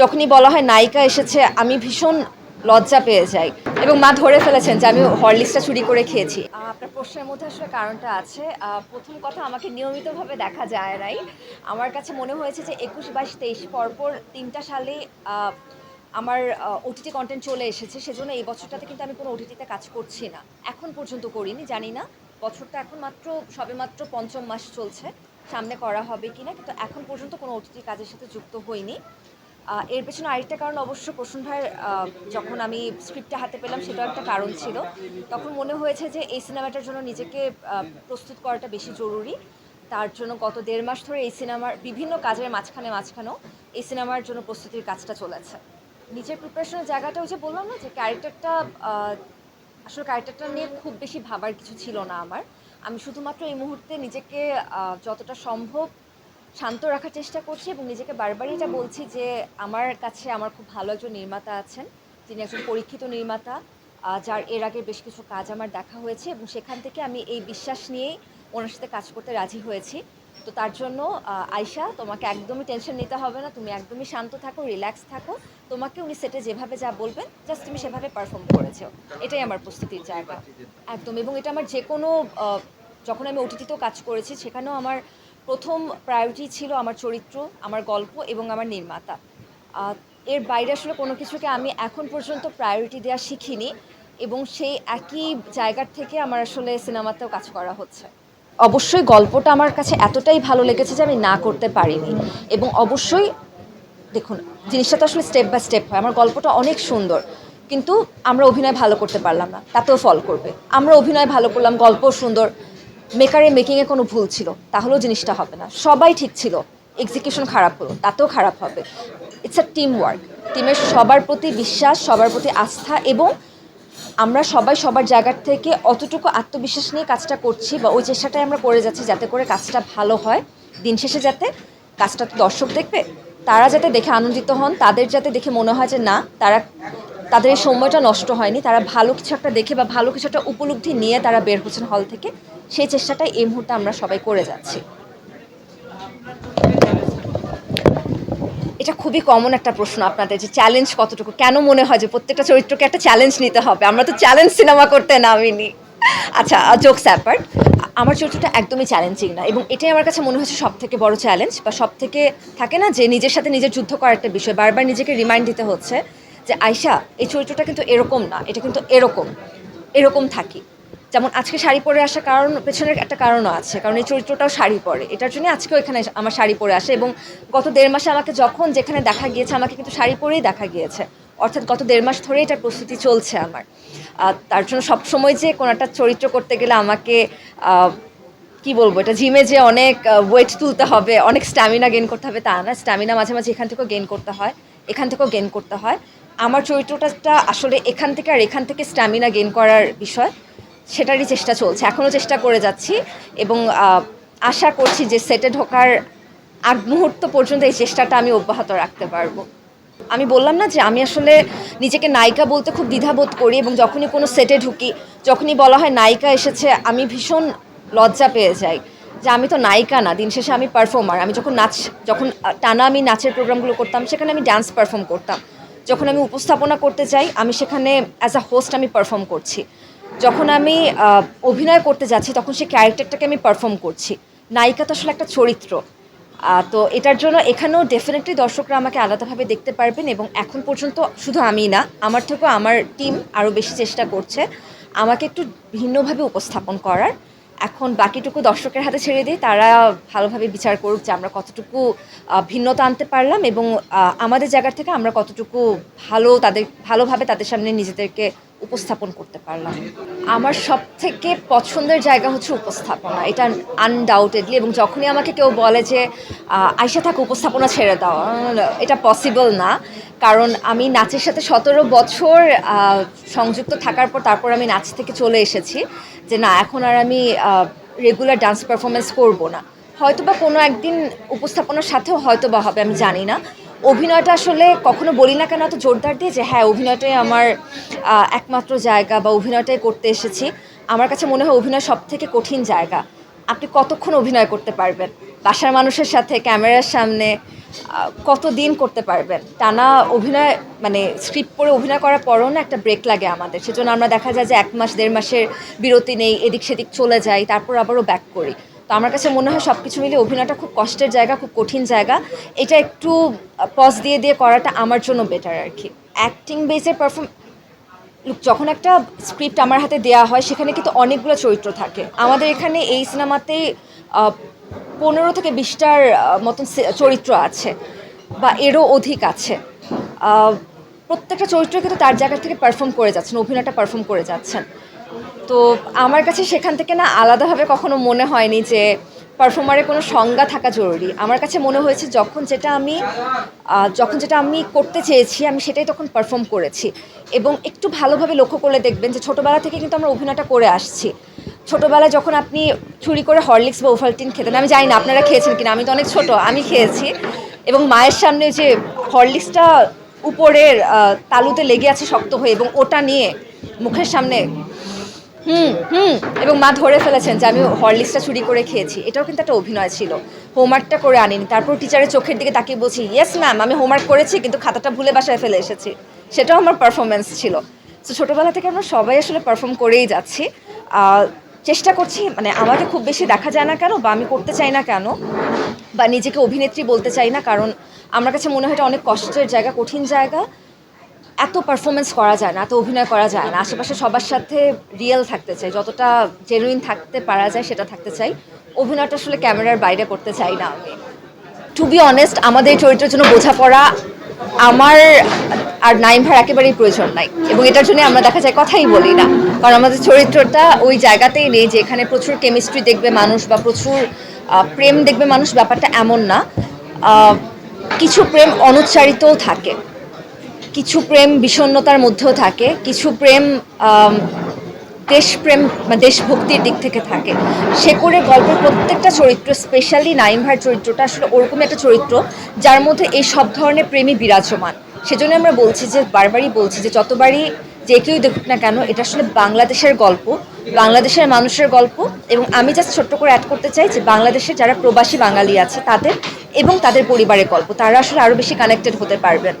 যখনই বলা হয় নায়িকা এসেছে, আমি ভীষণ লজ্জা পেয়ে যাই এবং মা ধরে ফেলেছেন যে আমি হরলিক্সটা চুরি করে খেয়েছি। আপনার প্রশ্নের মধ্যে আসলে কারণটা আছে। প্রথম কথা, আমাকে নিয়মিতভাবে দেখা যায় নাই। আমার কাছে মনে হয়েছে যে একুশ, বাইশ, তেইশ পরপর তিনটা সালে আমার ওটিটি কন্টেন্ট চলে এসেছে। সেজন্য এই বছরটাতে কিন্তু আমি কোনো ওটিটিতে কাজ করছি না। এখন পর্যন্ত করিনি, জানি না। বছরটা এখন মাত্র, সবে মাত্র পঞ্চম মাস চলছে। সামনে করা হবে কিনা, কিন্তু এখন পর্যন্ত কোনো ওটিটি কাজের সাথে যুক্ত হইনি। এর পেছনে আরেকটা কারণ অবশ্য প্রসূন ভাইয়ের যখন আমি স্ক্রিপ্টটা হাতে পেলাম সেটাও একটা কারণ ছিল। তখন মনে হয়েছে যে এই সিনেমাটার জন্য নিজেকে প্রস্তুত করাটা বেশি জরুরি। তার জন্য গত দেড় মাস ধরে এই সিনেমার বিভিন্ন কাজের মাঝখানে মাঝখানেও এই সিনেমার জন্য প্রস্তুতির কাজটা চলেছে। নিজের প্রিপারেশনের জায়গাটা ওই যে বললাম না, যে ক্যারেক্টারটা আসলে ক্যারেক্টারটা নিয়ে খুব বেশি ভাবার কিছু ছিল না আমার। আমি শুধুমাত্র এই মুহূর্তে নিজেকে যতটা সম্ভব শান্ত রাখার চেষ্টা করছি এবং নিজেকে বারবারই এটা বলছি যে আমার কাছে আমার খুব ভালো একজন নির্মাতা আছেন। যিনি একজন পরীক্ষিত নির্মাতা যার এর আগে বেশ কিছু কাজ আমার দেখা হয়েছে এবং সেখান থেকে আমি এই বিশ্বাস নিয়েই ওনার সাথে কাজ করতে রাজি হয়েছি। তো তার জন্য আয়শা, তোমাকে একদমই টেনশন নিতে হবে না। তুমি একদমই শান্ত থাকো রিল্যাক্স থাকো। তোমাকে উনি সেটে যেভাবে যা বলবেন জাস্ট তুমি সেভাবে পারফর্ম করেছ। এটাই আমার প্রস্তুতির জায়গা। একদম, এবং এটা আমার যে কোনো যখন আমি ওটিটিতেও কাজ করেছি, সেখানেও আমার প্রথম প্রায়োরিটি ছিল আমার চরিত্র, আমার গল্প এবং আমার নির্মাতা। এর বাইরে আসলে কোনো কিছুকে আমি এখন পর্যন্ত প্রায়োরিটি দেওয়া শিখিনি এবং সেই একই জায়গার থেকে আমার আসলে সিনেমাতেও কাজ করা হচ্ছে। অবশ্যই গল্পটা আমার কাছে এতটাই ভালো লেগেছে যে আমি না করতে পারিনি এবং অবশ্যই দেখুন, জিনিসটা তো আসলে স্টেপ বাই স্টেপ হয়। আমার গল্পটা অনেক সুন্দর, কিন্তু আমরা অভিনয় ভালো করতে পারলাম না, তাতেও ফল করবে। আমরা অভিনয় ভালো করলাম গল্প সুন্দর মেকারে মেকিংয়ে কোনো ভুল ছিল, তাহলেও জিনিসটা হবে না। সবাই ঠিক ছিল এক্সিকিউশন খারাপ হলো, তাতেও খারাপ হবে। ইটস আ টিম ওয়ার্ক টিমের সবার প্রতি বিশ্বাস, সবার প্রতি আস্থা এবং আমরা সবাই সবার জায়গার থেকে অতটুকু আত্মবিশ্বাস নিয়ে কাজটা করছি বা ওই চেষ্টাটাই আমরা করে যাচ্ছি যাতে করে কাজটা ভালো হয়। দিন শেষে যাতে কাজটা দর্শক দেখবে, তারা যাতে দেখে আনন্দিত হন, তাদের যাতে দেখে মনে হয় যে না, তারা তাদের এই সময়টা নষ্ট হয়নি। তারা ভালো কিছু একটা দেখে বা ভালো কিছু একটা উপলব্ধি নিয়ে তারা বের হচ্ছেন হল থেকে। সেই চেষ্টাটাই এই মুহূর্তে আমরা সবাই করে যাচ্ছি। এটা খুবই কমন একটা প্রশ্ন আপনাদের যে চ্যালেঞ্জ কতটুকু? কেন মনে হয় যে প্রত্যেকটা চরিত্রকে একটা চ্যালেঞ্জ নিতে হবে? আমরা তো চ্যালেঞ্জ সিনেমা করতে নামিনি। আচ্ছা জোকস অ্যাপার্ট আমার চরিত্রটা একদমই চ্যালেঞ্জিং না এবং এটাই আমার কাছে মনে হচ্ছে সব থেকে বড় চ্যালেঞ্জ বা সব থেকে থাকে না যে নিজের সাথে নিজের যুদ্ধ করার একটা বিষয়, বারবার নিজেকে রিমাইন্ড দিতে হচ্ছে যে আয়শা, এই চরিত্রটা কিন্তু এরকম না, এটা কিন্তু এরকম এরকম থাকি। যেমন আজকে শাড়ি পরে আসার কারণ, পেছনের একটা কারণও আছে, কারণ এই চরিত্রটাও শাড়ি পরে। এটার জন্য আজকেও এখানে আমার শাড়ি পরে আসে এবং গত দেড় মাসে আমাকে যখন যেখানে দেখা গিয়েছে, আমাকে কিন্তু শাড়ি পরেই দেখা গিয়েছে। অর্থাৎ গত দেড় মাস ধরে এটার প্রস্তুতি চলছে আমার। তার জন্য সবসময় যে কোনো একটা চরিত্র করতে গেলে আমাকে কি বলব, এটা জিমে যে অনেক ওয়েট তুলতে হবে, অনেক স্ট্যামিনা গেইন করতে হবে, তা না। স্ট্যামিনা মাঝে মাঝে এখান থেকেও গেন করতে হয়, এখান থেকেও গেন করতে হয়। আমার চরিত্রটা আসলে এখান থেকে আর এখান থেকে স্ট্যামিনা গেইন করার বিষয়, সেটারই চেষ্টা চলছে। এখনও চেষ্টা করে যাচ্ছি এবং আশা করছি যে সেটে ঢোকার আগ মুহূর্ত পর্যন্ত এই চেষ্টাটা আমি অব্যাহত রাখতে পারব। আমি বললাম না যে আমি আসলে নিজেকে নায়িকা বলতে খুব দ্বিধাবোধ করি এবং যখনই কোনো সেটে ঢুকি, যখনই বলা হয় নায়িকা এসেছে, আমি ভীষণ লজ্জা পেয়ে যাই যে আমি তো নায়িকা না, দিন শেষে আমি পারফর্মার আমি যখন নাচ, যখন টানা আমি নাচের প্রোগ্রামগুলো করতাম, সেখানে আমি ডান্স পারফর্ম করতাম। যখন আমি উপস্থাপনা করতে যাই আমি সেখানে অ্যাজ আ হোস্ট আমি পারফর্ম করছি। যখন আমি অভিনয় করতে যাচ্ছি, তখন সেই ক্যারেক্টারটাকে আমি পারফর্ম করছি। নায়িকা তো আসলে একটা চরিত্র। তো এটার জন্য এখানেও ডেফিনেটলি দর্শকরা আমাকে আলাদাভাবে দেখতে পারবেন এবং এখন পর্যন্ত শুধু আমি না, আমার থেকেও আমার টিম আরও বেশি চেষ্টা করছে আমাকে একটু ভিন্নভাবে উপস্থাপন করার। এখন বাকিটুকু দর্শকের হাতে ছেড়ে দিই, তারা ভালোভাবে বিচার করুক যে আমরা কতটুকু ভিন্নতা আনতে পারলাম এবং আমাদের জায়গার থেকে আমরা কতটুকু ভালো তাদের, ভালোভাবে তাদের সামনে নিজেদেরকে উপস্থাপন করতে পারলাম। আমার সব থেকে পছন্দের জায়গা হচ্ছে উপস্থাপনা। এটা আনডাউটেডলি এবং যখনই আমাকে কেউ বলে যে আয়সা থাক, উপস্থাপনা ছেড়ে দাও। এটা পসিবল না। কারণ আমি নাচের সাথে সতেরো বছর সংযুক্ত থাকার পর তারপর আমি নাচ থেকে চলে এসেছি যে, না, এখন আর আমি রেগুলার ডান্স পারফরমেন্স করব না। হয়তো বা কোনো একদিন উপস্থাপনার সাথেও হয়তো বা হবে, আমি জানি না। অভিনয়টা আসলে কখনো বলি না কেন, এত জোরদার দিয়ে যে হ্যাঁ অভিনয়টাই আমার একমাত্র জায়গা বা অভিনয়টাই করতে এসেছি। আমার কাছে মনে হয় অভিনয় সব থেকে কঠিন জায়গা। আপনি কতক্ষণ অভিনয় করতে পারবেন? বাসার মানুষের সাথে, ক্যামেরার সামনে কত দিন করতে পারবেন? টানা অভিনয় মানে স্ক্রিপ্ট পড়ে অভিনয় করার পরও না একটা ব্রেক লাগে আমাদের। সেজন্য আমরা দেখা যায় যে এক মাস, দেড় মাসের বিরতি নেই এদিক সেদিক চলে যাই, তারপর আবারও ব্যাক করি। তো আমার কাছে মনে হয় সব কিছু মিলিয়ে অভিনয়টা খুব কষ্টের জায়গা, খুব কঠিন জায়গা। এটা একটু পজ দিয়ে দিয়ে করাটা আমার জন্য বেটার আর কি। অ্যাক্টিং বেসের পারফর্ম যখন একটা স্ক্রিপ্ট আমার হাতে দেওয়া হয়, সেখানে কিন্তু অনেকগুলো চরিত্র থাকে। আমাদের এখানে এই সিনেমাতে পনেরো থেকে বিশটার মতন চরিত্র আছে বা এরও অধিক আছে। প্রত্যেকটা চরিত্র কিন্তু তার জায়গা থেকে পারফর্ম করে যাচ্ছেন, অভিনয়টা পারফর্ম করে যাচ্ছেন। তো আমার কাছে সেখান থেকে না আলাদাভাবে কখনো মনে হয়নি যে পারফর্মারের কোনো সংজ্ঞা থাকা জরুরি। আমার কাছে মনে হয়েছে যখন যেটা আমি যখন যেটা আমি করতে চেয়েছি, আমি সেটাই তখন পারফর্ম করেছি। এবং একটু ভালোভাবে লক্ষ্য করলে দেখবেন যে ছোটোবেলা থেকে কিন্তু আমরা অভিনয়টা করে আসছি। ছোটোবেলায় যখন আপনি চুরি করে হরলিক্স বা ওভালটিন খেতেন, আমি জানি না আপনারা খেয়েছেন কিনা, আমি তো অনেক ছোট, আমি খেয়েছি। এবং মায়ের সামনে যে হরলিক্সটা উপরের তালুতে লেগে আছে শক্ত হয়ে এবং ওটা নিয়ে মুখের সামনে হুম হুম। এবং মা ধরে ফেলেছেন যে আমি হরলিক্সটা চুরি করে খেয়েছি। এটাও কিন্তু একটা অভিনয় ছিল। হোমওয়ার্কটা করে আনিনি। তারপর টিচারের চোখের দিকে তাকিয়ে বলছি ইয়েস ম্যাম আমি হোমওয়ার্ক করেছি, কিন্তু খাতাটা ভুলে বাসায় ফেলে এসেছি। সেটাও আমার পারফরমেন্স ছিল। তো ছোটোবেলা থেকে আমরা সবাই আসলে পারফর্ম করেই যাচ্ছি। চেষ্টা করছি মানে আমাকে খুব বেশি দেখা যায় না কেন বা আমি করতে চাই না কেন বা নিজেকে অভিনেত্রী বলতে চাই না, কারণ আমার কাছে মনে হয় এটা অনেক কষ্টের জায়গা, কঠিন জায়গা। এত পারফরমেন্স করা যায় না, এত অভিনয় করা যায় না। আশেপাশে সবার সাথে রিয়েল থাকতে চাই। যতটা জেনুইন থাকতে পারা যায় সেটা থাকতে চাই। অভিনয়টা আসলে ক্যামেরার বাইরে করতে চাই না আমি। টু বি অনেস্ট আমাদের এই চরিত্রের জন্য বোঝাপড়া আমার আর নাইম ভার একেবারেই প্রয়োজন নাই। এবং এটার জন্য আমরা দেখা যায় কথাই বলি না। কারণ আমাদের চরিত্রটা ওই জায়গাতেই নেই যে এখানে প্রচুর কেমিস্ট্রি দেখবে মানুষ বা প্রচুর প্রেম দেখবে মানুষ, ব্যাপারটা এমন না। কিছু প্রেম অনুচ্চারিতও থাকে। কিছু প্রেম বিষণ্ণতার মধ্যেও থাকে, কিছু প্রেম দেশপ্রেম বা দেশভক্তির দিক থেকে থাকে। সে করে গল্পের প্রত্যেকটা চরিত্র স্পেশালি নাইম চরিত্রটা আসলে ওরকমই একটা চরিত্র, যার মধ্যে এই সব ধরনের প্রেমই বিরাজমান। সেজন্য আমরা বলছি যে, বারবারই বলছি যে, যতবারই যে কেউই দেখুক না কেন, এটা আসলে বাংলাদেশের গল্প, বাংলাদেশের মানুষের গল্প। এবং আমি জাস্ট ছোট্ট করে অ্যাড করতে চাই যে বাংলাদেশে যারা প্রবাসী বাঙালি আছে, তাদের এবং তাদের পরিবারের গল্প, তারা আসলে আরও বেশি কানেক্টেড হতে পারবেন।